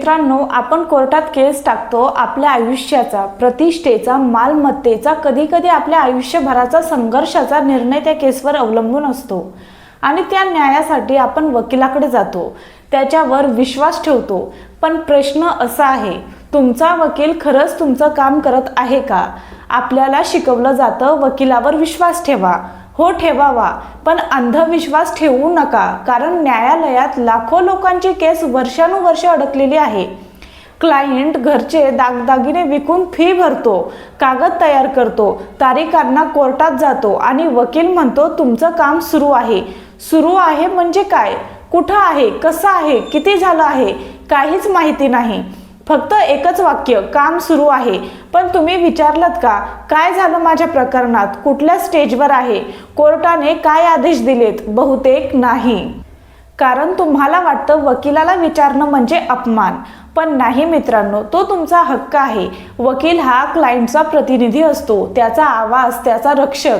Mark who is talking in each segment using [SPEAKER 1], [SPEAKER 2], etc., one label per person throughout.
[SPEAKER 1] मित्रांनो आपण कोर्टात केस टाकतो आपल्या आयुष्याचा प्रतिष्ठेचा मालमत्तेचा कधी कधी आपल्या आयुष्यभराचा संघर्षाचा निर्णय त्या केसवर अवलंबून असतो. आणि त्या न्यायासाठी आपण वकिलाकडे जातो. त्याच्यावर विश्वास ठेवतो. पण प्रश्न असा आहे तुमचा वकील खरंच तुमचं काम करत आहे का? आपल्याला शिकवलं जातं वकिलावर विश्वास ठेवा. हो ठेवावा पण अंधविश्वास ठेवू नका कारण न्यायालयात लाखो लोकांची केस वर्षानुवर्ष अडकलेली आहे. क्लायंट घरचे दागदागिने विकून फी भरतो कागद तयार करतो तारीखांना कोर्टात जातो आणि वकील म्हणतो तुमचं काम सुरू आहे. सुरू आहे म्हणजे काय? कुठं आहे? कसं आहे? किती झालं आहे? काहीच माहिती नाही. फक्त एकच वाक्य काम सुरू आहे. पण तुम्ही विचारलात का काय झालं माझ्या प्रकरणात? कुठल्या स्टेजवर आहे? कोर्टाने काय आदेश दिलेत? बहुतेक नाही. कारण तुम्हाला वाटतं वकिलाला विचारणं म्हणजे अपमान. पण नाही मित्रांनो तो तुमचा हक्क आहे. वकील हा क्लायंटचा प्रतिनिधी असतो. त्याचा आवाज त्याचा रक्षक.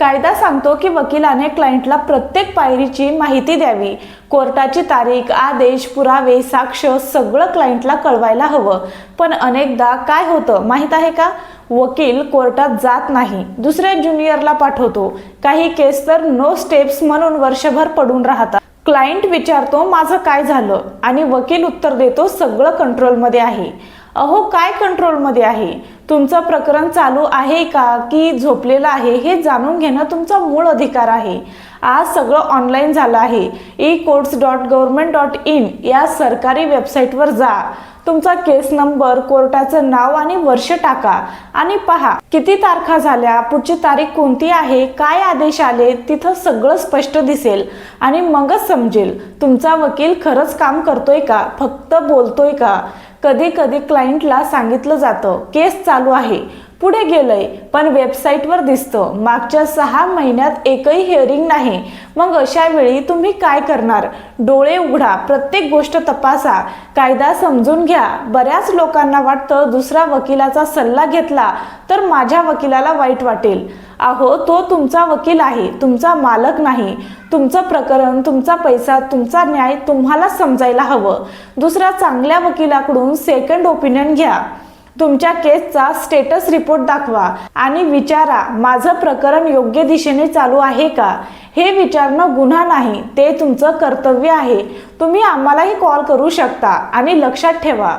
[SPEAKER 1] कायदा सांगतो की वकिलाने क्लायंटला प्रत्येक पायरीची माहिती द्यावी. कोर्टाची तारीख आदेश पुरावे साक्ष सगळं क्लायंटला कळवायला हवं. पण अनेकदा काय होतं माहीत आहे का? वकील कोर्टात जात नाही. दुसऱ्या ज्युनियरला पाठवतो. काही केस तर नो स्टेप्स म्हणून वर्षभर पडून राहतात. क्लायंट विचारतो माझं काय झालं? आणि वकील उत्तर देतो सगळं कंट्रोलमध्ये आहे. अहो काय कंट्रोलमध्ये आहे? तुमचं प्रकरण चालू आहे का? की झोपलेलं आहे? हे जाणून घेणं तुमचा मूळ अधिकार आहे. आज सगळं ऑनलाईन झालं आहे. E courts dot government dot in या सरकारी वेबसाईटवर जा. तुमचा केस नंबर कोर्टाचं नाव आणि वर्ष टाका. आणि पहा किती तारखा झाल्या? पुढची तारीख कोणती आहे? काय आदेश आले? तिथं सगळं स्पष्ट दिसेल. आणि मगच समजेल तुमचा वकील खरंच काम करतोय का? फक्त बोलतोय का? कधी कधी क्लायंटला सांगितलं जातं केस चालू आहे. पुढे गेलंय. पण वेबसाईटवर दिसतं. मागच्या सहा महिन्यात एकही हिअरिंग नाही. मग अशा वेळी तुम्ही काय करणार? डोळे उघडा. प्रत्येक गोष्ट तपासा. कायदा समजून घ्या. बऱ्याच लोकांना वाटतं दुसरा वकिलाचा सल्ला घेतला तर माझ्या वकिलाला वाईट वाटेल. अहो तो तुमचा वकील आहे. तुमचा मालक नाही. तुमचं प्रकरण तुमचा पैसा तुमचा न्याय तुम्हाला समजायला हवं. दुसऱ्या चांगल्या वकिलाकडून सेकंड ओपिनियन घ्या. तुमच्या केसचा स्टेटस रिपोर्ट दाखवा आणि विचारा माझं प्रकरण योग्य दिशेने चालू आहे का? हे विचारणं गुन्हा नाही ते तुमचं कर्तव्य आहे. तुम्ही आम्हालाही कॉल करू शकता आणि लक्षात ठेवा.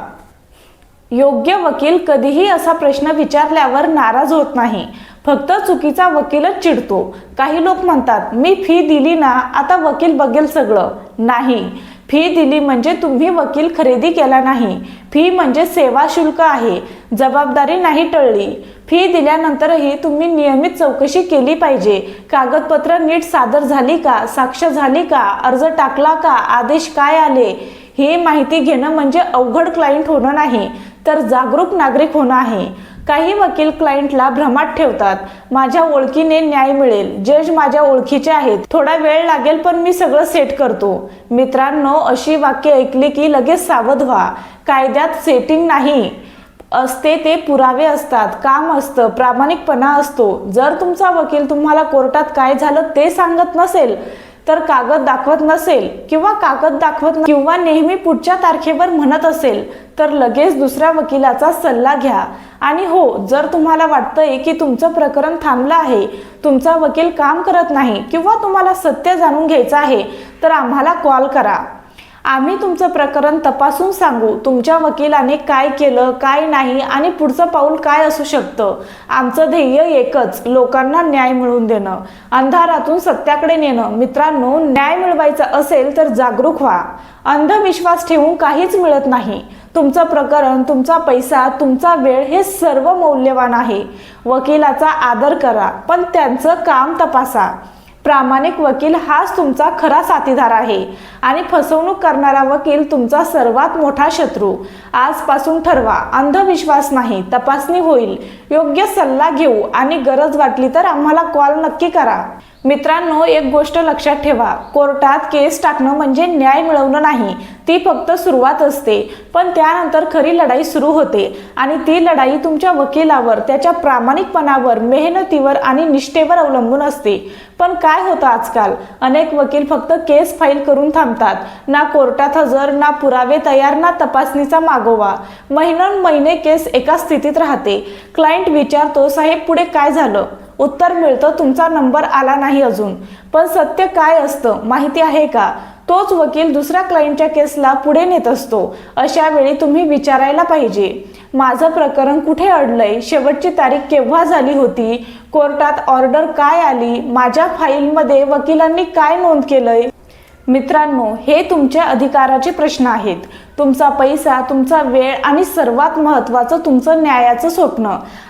[SPEAKER 1] योग्य वकील कधीही असा प्रश्न विचारल्यावर नाराज होत नाही. फक्त चुकीचा वकीलच चिडतो. काही लोक म्हणतात मी फी दिली ना आता वकील बघेल सगळं. नाही. फी दिली म्हणजे तुम्ही वकील खरेदी केला नाही. फी म्हणजे सेवा शुल्क आहे. जबाबदारी नाही टळली. फी दिल्यानंतरही तुम्ही नियमित चौकशी केली पाहिजे. कागदपत्र नीट सादर झाली का? साक्ष झाली का? अर्ज टाकला का? आदेश काय आले? ही माहिती घेणं म्हणजे अवघड क्लायंट होणं नाही तर जागरूक नागरिक होणं आहे. काही वकील क्लायंटला भ्रमात ठेवतात. माझ्या ओळखीने न्याय मिळेल. जज माझ्या ओळखीचे आहेत. थोडा वेळ लागेल पण मी सगळं सेट करतो. मित्रांनो अशी वाक्य ऐकली की लगेच सावध व्हा. कायद्यात सेटिंग नाही. असते ते पुरावे असतात. काम असतं. प्रामाणिकपणा असतो. जर तुमचा वकील तुम्हाला कोर्टात काय झालं ते सांगत नसेल तर कागद दाखवत नसेल किंवा कागद दाखवत किंवा नेहमी पुढच्या तारखेवर म्हणत असेल तर लगेच दुसऱ्या वकिलाचा सल्ला घ्या. आणि हो जर तुम्हाला वाटतंय की तुमचं प्रकरण थांबलं आहे तुमचा वकील काम करत नाही किंवा तुम्हाला सत्य जाणून घ्यायचं आहे तर आम्हाला कॉल करा. आम्ही तुमचं प्रकरण तपासून सांगू. तुमच्या वकिलाने काय केलं काय नाही आणि पुढचं पाऊल काय असू शकतं? आमचं ध्येय एकच लोकांना न्याय मिळवून देणं. अंधारातून सत्याकडे नेणं. मित्रांनो न्याय मिळवायचा असेल तर जागरूक व्हा. अंधविश्वास ठेवून काहीच मिळत नाही. तुमचं प्रकरण तुमचा पैसा तुमचा वेळ हे सर्व मौल्यवान आहे. वकिलाचा आदर करा पण त्यांचं काम तपासा. प्रामाणिक वकील हाच तुमचा खरा साथीदार आहे. आणि फसवणूक करणारा वकील तुमचा सर्वात मोठा शत्रू. आजपासून ठरवा अंधविश्वास नाही तपासणी होईल. योग्य सल्ला घेऊ आणि गरज वाटली तर आम्हाला कॉल नक्की करा. मित्रांनो एक गोष्ट लक्षात ठेवा. कोर्टात केस टाकणं म्हणजे न्याय मिळवणं नाही. ती फक्त सुरुवात असते. पण त्यानंतर खरी लढाई सुरू होते. आणि ती लढाई तुमच्या वकिलावर त्याच्या प्रामाणिकपणावर मेहनतीवर आणि निष्ठेवर अवलंबून असते. पण काय होतं आजकाल? अनेक वकील फक्त केस फाईल करून थांबतात. ना कोर्टात हजर ना पुरावे तयार ना तपासणीचा मागोवा. महिनोन महिने केस एका स्थितीत राहते. क्लायंट विचारतो साहेब पुढे काय झालं? उत्तर मिळतं तुमचा नंबर आला नाही अजून. पण सत्य काय असतं माहिती आहे का? तोच वकील दुसऱ्या क्लायंटच्या केसला पुढे नेत असतो. अशा वेळी तुम्ही विचारायला पाहिजे. माझं प्रकरण कुठे अडलंय? शेवटची तारीख केव्हा झाली होती? कोर्टात ऑर्डर काय आली? माझ्या फाईलमध्ये वकिलांनी काय नोंद केलंय? मित्रांनो हे तुमच्या अधिकाराचे प्रश्न आहेत. तुमचा पैसा तुमचा वेळ आणि सर्वात महत्त्वाचं तुमचं न्यायाचं स्वप्न.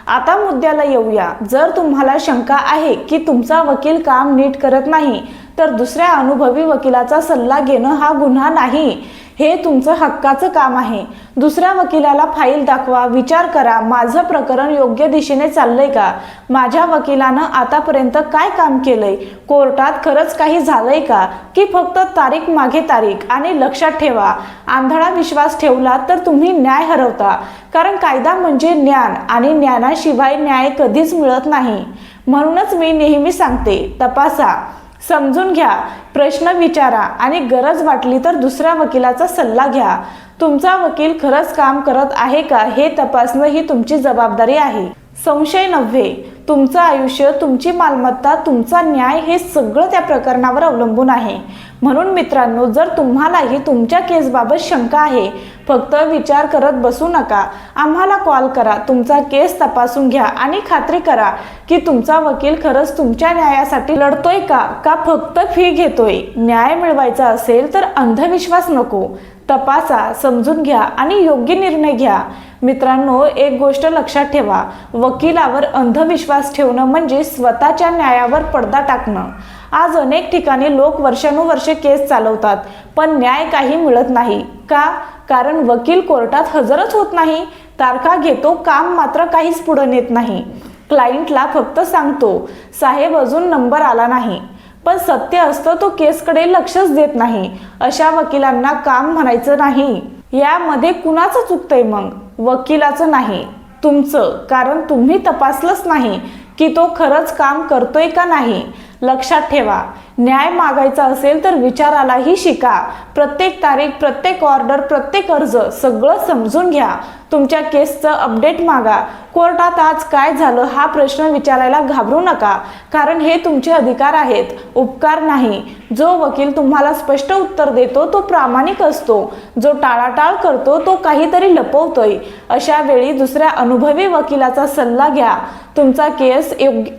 [SPEAKER 1] आता मुद्द्याला येऊया. जर तुम्हाला शंका आहे की तुमचा वकील काम नीट करत नाही तर दुसऱ्या अनुभवी वकिलाचा सल्ला घेणं हा गुन्हा नाही. हे तुमचं हक्काचं काम आहे. दुसऱ्या वकिलाला फाईल दाखवा विचार करा माझं प्रकरण योग्य दिशेने चाललंय का? माझ्या वकिलानं आतापर्यंत काय काम केलंय? कोर्टात खरंच काही झालंय का? की फक्त तारीख मागे तारीख आणि लक्षात ठेवा. आंधळा विश्वास ठेवला तर तुम्ही न्याय हरवता. कारण कायदा म्हणजे ज्ञान आणि ज्ञानाशिवाय न्याय कधीच मिळत नाही. म्हणूनच मी नेहमी सांगते तपासा. समजून घ्या प्रश्न विचारा आणि गरज वाटली तर दुसऱ्या वकिलाचा सल्ला घ्या. तुमचा वकील खरंच काम करत आहे का हे तपासणं ही तुमची जबाबदारी आहे. संशय नव्हे. तुमचं आयुष्य तुमची मालमत्ता तुमचा न्याय हे सगळं त्या प्रकरणावर अवलंबून आहे. म्हणून मित्रांनो जर तुम्हालाही तुमच्या केसबाबत शंका आहे फक्त विचार करत बसू नका. आम्हाला कॉल करा तुमचा केस तपासून घ्या आणि खात्री करा की तुमचा वकील खरंच तुमच्या न्यायासाठी लढतोय का का फक्त फी घेतोय. न्याय मिळवायचा असेल तर अंधविश्वास नको. तपासा समजून घ्या आणि योग्य निर्णय घ्या. मित्रांनो एक गोष्ट लक्षात ठेवा. वकिलावर अंधविश्वास ठेवणं म्हणजे स्वतःच्या न्यायावर पडदा टाकणं. आज अनेक ठिकाणी लोक वर्षानुवर्षे केस चालवतात पण न्याय काही मिळत नाही. का? कारण वकील कोर्टात हजरच होत नाही. तारखा घेतो काम मात्र काहीच पुढे नेत नाही. क्लायंटला फक्त सांगतो साहेब अजून नंबर आला नाही. पण सत्य असतं तो केसकडे लक्षच देत नाही. अशा वकिलांना काम म्हणायचं नाही. यामध्ये कुणाचं चुकतंय मग? वकिलाचं नाही. तुमचं. कारण तुम्ही तपासलंच नाही की तो खरंच काम करतोय का नाही. लक्षात ठेवा. न्याय मागायचा असेल तर विचारालाही शिका. प्रत्येक तारीख प्रत्येक ऑर्डर प्रत्येक अर्ज सगळं समजून घ्या. तुमच्या केसचं अपडेट मागा. कोर्टात आज काय झालं हा प्रश्न विचारायला घाबरू नका कारण हे तुमचे अधिकार आहेत. उपकार नाही. जो वकील तुम्हाला स्पष्ट उत्तर देतो तो प्रामाणिक असतो. जो टाळाटाळ करतो तो काहीतरी लपवतोय. अशा वेळी दुसऱ्या अनुभवी वकिलाचा सल्ला घ्या. तुमचा केस योग्य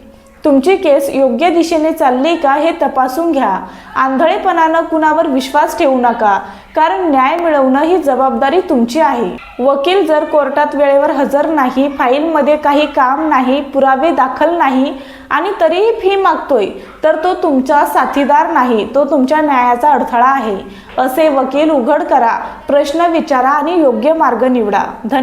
[SPEAKER 1] तुमची केस योग्य दिशेने चालली का हे तपासून घ्या. आंधळेपणानं कुणावर विश्वास ठेवू नका कारण न्याय मिळवणं ही जबाबदारी तुमची आहे. वकील जर कोर्टात वेळेवर हजर नाही फाईलमध्ये काही काम नाही पुरावे दाखल नाही आणि तरीही फी मागतोय तर तो तुमचा साथीदार नाही तो तुमच्या न्यायाचा अडथळा आहे. असे वकील उघड करा प्रश्न विचारा आणि योग्य मार्ग निवडा. धन्यवाद